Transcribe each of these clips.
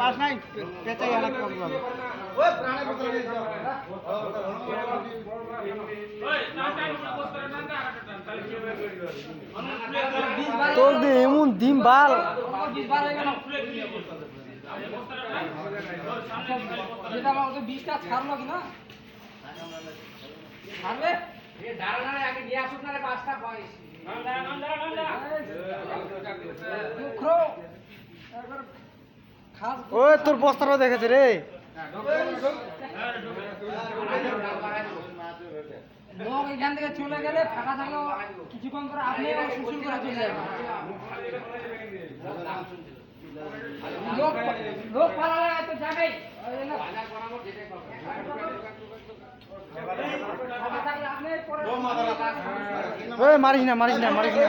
Pass নাই পেঁচাই হালা করলাম তোর দে এমন ডিম বাল। বীজটা ছাড়লো কি না ছাড়বে মুখরো, ও তোর বস্তাটা দেখেছে রে। লোক এখান থেকে চলে গেলে ফাঁকা থাকলেও কিছুক্ষণ পরে আপনি শুশুর করে চলে যাবেন। লোক লোক পালালে তো যাবেই। ওই জন্য ফাঁকা থাকলে আপনি পরে ওই মারিস না মারিস না মারিস না।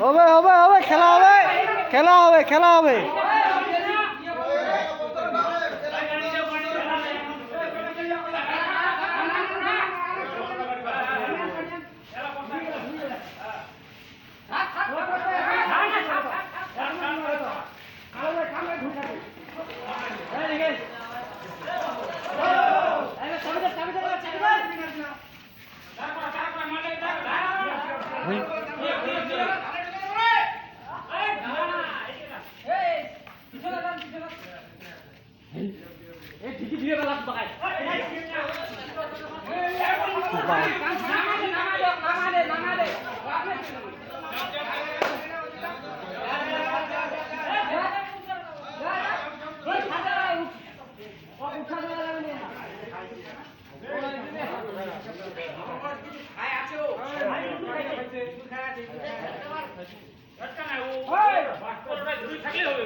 হবে হবে হবে খেলা হবে খেলা হবে খেলা হবে। ঠিকই দিয়ে রাখ বাই হ্যাঁ। হ্যাঁ। থাকলে হবে।